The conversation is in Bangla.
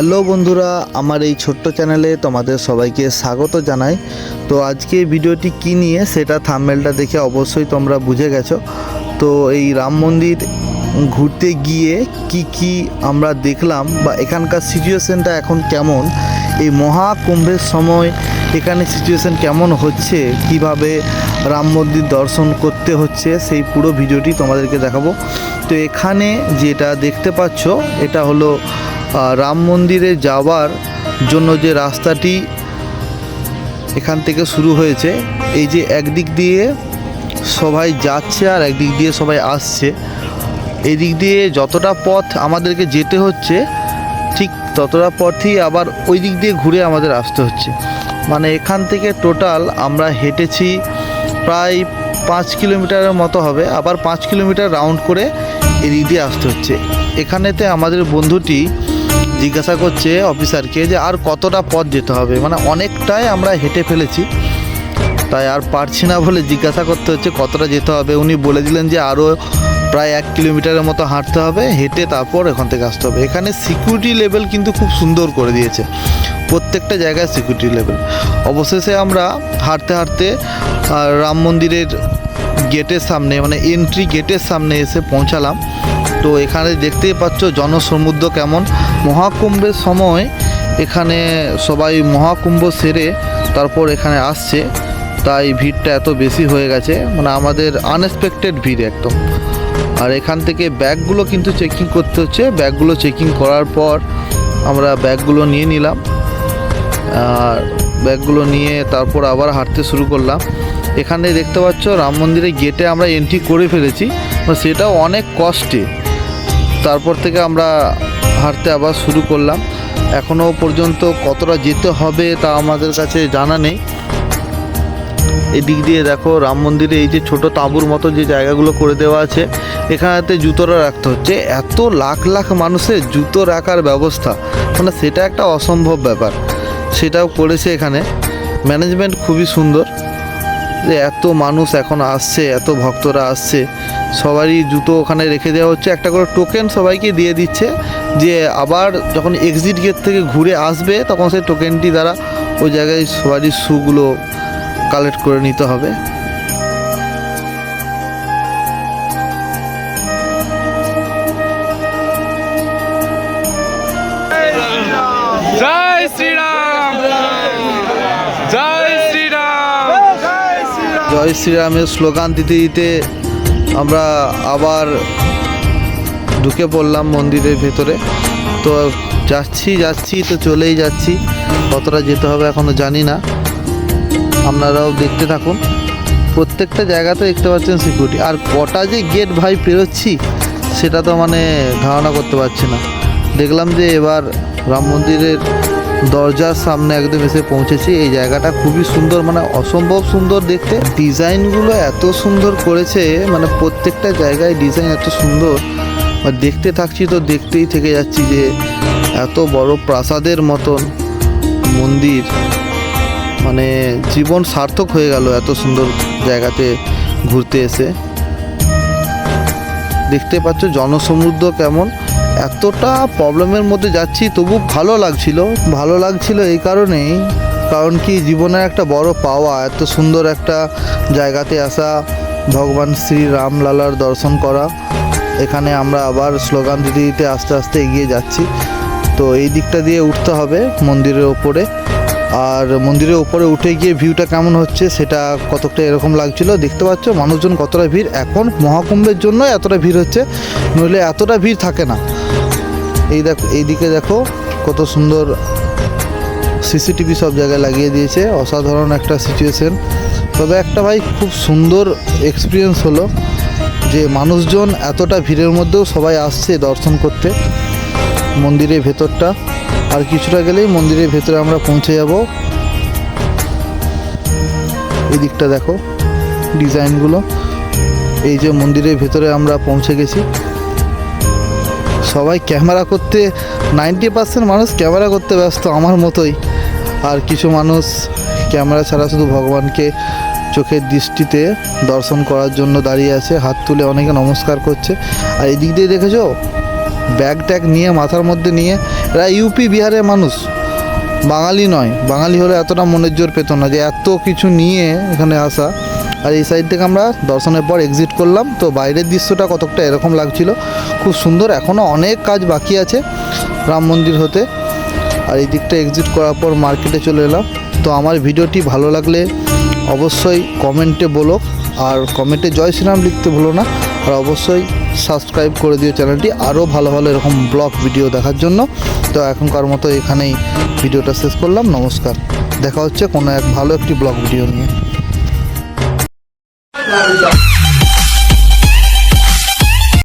হ্যালো বন্ধুরা, আমার এই ছোট্ট চ্যানেলে তোমাদের সবাইকে স্বাগত জানাই। তো আজকে ভিডিওটি কী নিয়ে, সেটা থাম্বেলটা দেখে অবশ্যই তোমরা বুঝে গেছো। তো এই রাম মন্দির ঘুরতে গিয়ে কি কি আমরা দেখলাম বা এখানকার সিচুয়েশনটা এখন কেমন, এই মহাকুম্ভের সময় এখানে সিচুয়েশন কেমন হচ্ছে, কীভাবে রাম মন্দির দর্শন করতে হচ্ছে, সেই পুরো ভিডিওটি তোমাদেরকে দেখাবো। তো এখানে যেটা দেখতে পাচ্ছ, এটা হলো রাম মন্দিরে যাওয়ার জন্য যে রাস্তাটি এখান থেকে শুরু হয়েছে, এই যে একদিক দিয়ে সবাই যাচ্ছে আর একদিক দিয়ে সবাই আসছে এই দিক দিয়ে যতটা পথ আমাদেরকে যেতে হচ্ছে, ঠিক ততটা পথই আবার ওই দিক দিয়ে ঘুরে আমাদের আসতে হচ্ছে। মানে এখান থেকে টোটাল আমরা হেঁটেছি প্রায় পাঁচ কিলোমিটারের মতো হবে, আবার পাঁচ কিলোমিটার রাউন্ড করে এদিক দিয়ে আসতে হচ্ছে। এখানেতে আমাদের বন্ধুটি জিজ্ঞাসা করছে অফিসারকে যে আর কতটা পথ যেতে হবে। মানে অনেকটাই আমরা হেঁটে ফেলেছি। তাই আর পারছি না বলে জিজ্ঞাসা করতে হচ্ছে কতটা যেতে হবে। উনি বলে দিলেন যে আরও প্রায় এক কিলোমিটারের মতো হাঁটতে হবে, হেঁটে তারপর এখান থেকে আসতে হবে। এখানে সিকিউরিটি লেভেল কিন্তু খুব সুন্দর করে দিয়েছে। প্রত্যেকটা জায়গায় সিকিউরিটি লেভেল অবশেষে আমরা হাঁটতে হাঁটতে রাম মন্দিরের গেটের সামনে মানে এন্ট্রি গেটের সামনে এসে পৌঁছালাম। তো এখানে দেখতেই পাচ্ছ জনসমুদ্র কেমন। মহাকুম্ভের সময় এখানে সবাই মহাকুম্ভ সেরে তারপর এখানে আসছে। তাই ভিড়টা এত বেশি হয়ে গেছে মানে আমাদের আনএক্সপেক্টেড ভিড় একদম। আর এখান থেকে ব্যাগগুলো কিন্তু চেকিং করতে হচ্ছে। ব্যাগগুলো চেকিং করার পর আমরা ব্যাগগুলো নিয়ে নিলাম। আর ব্যাগগুলো নিয়ে তারপর আবার হাঁটতে শুরু করলাম। এখানে দেখতে পাচ্ছ রাম মন্দিরের গেটে আমরা এন্ট্রি করে ফেলেছি। সেটাও অনেক কষ্টে। তারপর থেকে আমরা হাঁটতে আবার শুরু করলাম। এখনও পর্যন্ত কতটা যেতে হবে তা আমাদের কাছে জানা নেই। এদিক দিয়ে দেখো রাম মন্দিরে এই যে ছোট তাঁবুর মতো যে জায়গাগুলো করে দেওয়া আছে, এখানেতে জুতোটা রাখতে হচ্ছে। এত লাখ লাখ মানুষের জুতো রাখার ব্যবস্থা মানে সেটা একটা অসম্ভব ব্যাপার। সেটাও করেছে এখানে। ম্যানেজমেন্ট খুবই সুন্দর। যে এত মানুষ এখন আসছে, এত ভক্তরা আসছে, সবারই জুতো ওখানে রেখে দেওয়া হচ্ছে। একটা করে টোকেন সবাইকে দিয়ে দিচ্ছে যে আবার যখন এক্সিট গেট থেকে ঘুরে আসবে, তখন সেই টোকেনটি দ্বারা ওই জায়গায় সবারই শুগুলো কালেক্ট করে নিতে হবে। জয় শ্রীরামের স্লোগান দিতে দিতে আমরা আবার ঢুকে পড়লাম মন্দিরের ভেতরে। তো যাচ্ছি যাচ্ছি, তো চলেই যাচ্ছি। কতটা যেতে হবে এখনও জানি না। আপনারাও দেখতে থাকুন। প্রত্যেকটা জায়গাতে দেখতে পাচ্ছেন সিকিউরিটি আর কটা যে গেট ভাই পেরোচ্ছি, সেটা তো মানে ধারণা করতে পারছি না। দেখলাম যে এবার রাম মন্দিরের দরজার সামনে একদম এসে পৌঁছেছি। এই জায়গাটা খুবই সুন্দর মানে অসম্ভব সুন্দর দেখতে। ডিজাইনগুলো এত সুন্দর করেছে মানে প্রত্যেকটা জায়গায় ডিজাইন এত সুন্দর। আর দেখতে থাকছি তো, দেখতেই থেকে যাচ্ছি যে এত বড় প্রাসাদের মতন মন্দির। মানে জীবন সার্থক হয়ে গেল এত সুন্দর জায়গাতে ঘুরতে এসে। দেখতে পাচ্ছ জনসমুদ্র কেমন। এতটা প্রবলেমের মধ্যে যাচ্ছি, তবু ভালো লাগছিল। ভালো লাগছিল এই কারণেই, কারণ কি জীবনের একটা বড় পাওয়া, এত সুন্দর একটা জায়গাতে আসা, ভগবান শ্রী রামলালার দর্শন করা। এখানে আমরা আবার স্লোগান দিতে দিতে আস্তে আস্তে এগিয়ে যাচ্ছি। তো এই দিকটা দিয়ে উঠতে হবে মন্দিরের ওপরে। আর মন্দিরের ওপরে উঠে গিয়ে ভিউটা কেমন হচ্ছে, সেটা কতটা এরকম লাগছিল, দেখতে পাচ্ছ? মানুষজন কতটা ভিড়। এখন মহাকুম্ভের জন্য এতটা ভিড় হচ্ছে, নইলে এতটা ভিড় থাকে না। এই দেখো এইদিকে দেখো কত সুন্দর সিসিটিভি সব জায়গায় লাগিয়ে দিয়েছে, অসাধারণ একটা সিচুয়েশন তবে একটা ভাই খুব সুন্দর এক্সপিরিয়েন্স হলো যে মানুষজন এতটা ভিড়ের মধ্যেও সবাই আসছে দর্শন করতে, মন্দিরের ভেতরটা। আর কিছুটা গেলেই মন্দিরের ভেতরে আমরা পৌঁছে যাব। এই দিকটা দেখো ডিজাইনগুলো এই যে মন্দিরের ভেতরে আমরা পৌঁছে গেছি। সবাই ক্যামেরা করতে, নাইনটি পার্সেন্ট মানুষ ক্যামেরা করতে ব্যস্ত আমার মতোই। আর কিছু মানুষ ক্যামেরা ছাড়া শুধু ভগবানকে চোখের দৃষ্টিতে দর্শন করার জন্য দাঁড়িয়ে আছে, হাত তুলে অনেকে নমস্কার করছে। আর এদিক দিয়ে দেখেছ? ব্যাগ ট্যাগ নিয়ে, মাথার মধ্যে নিয়ে, এরা ইউপি, বিহারের মানুষ। বাঙালি নয়। বাঙালি হলে এতটা মনের জোর পেত না যে এত কিছু নিয়ে এখানে আসা। আর এই সাইড থেকে আমরা দর্শনের পর এক্সিট করলাম। তো বাইরের দৃশ্যটা কতকটা এরকম লাগছিল। খুব সুন্দর এখনও অনেক কাজ বাকি আছে রাম মন্দির হতে। আর এই দিকটা এক্সিট করার পর মার্কেটে চলে এলাম। তো আমার ভিডিওটি ভালো লাগলে অবশ্যই কমেন্টে বলো। আর কমেন্টে জয় শ্রীরাম লিখতে ভুলো না। আর অবশ্যই সাবস্ক্রাইব করে দিও চ্যানেলটি আরও ভালো ভালো এরকম ব্লগ ভিডিও দেখার জন্য। তো এখনকার মতো এখানেই ভিডিওটা শেষ করলাম। নমস্কার। দেখা হচ্ছে কোনো এক ভালো একটি ব্লগ ভিডিও নিয়ে। There we go.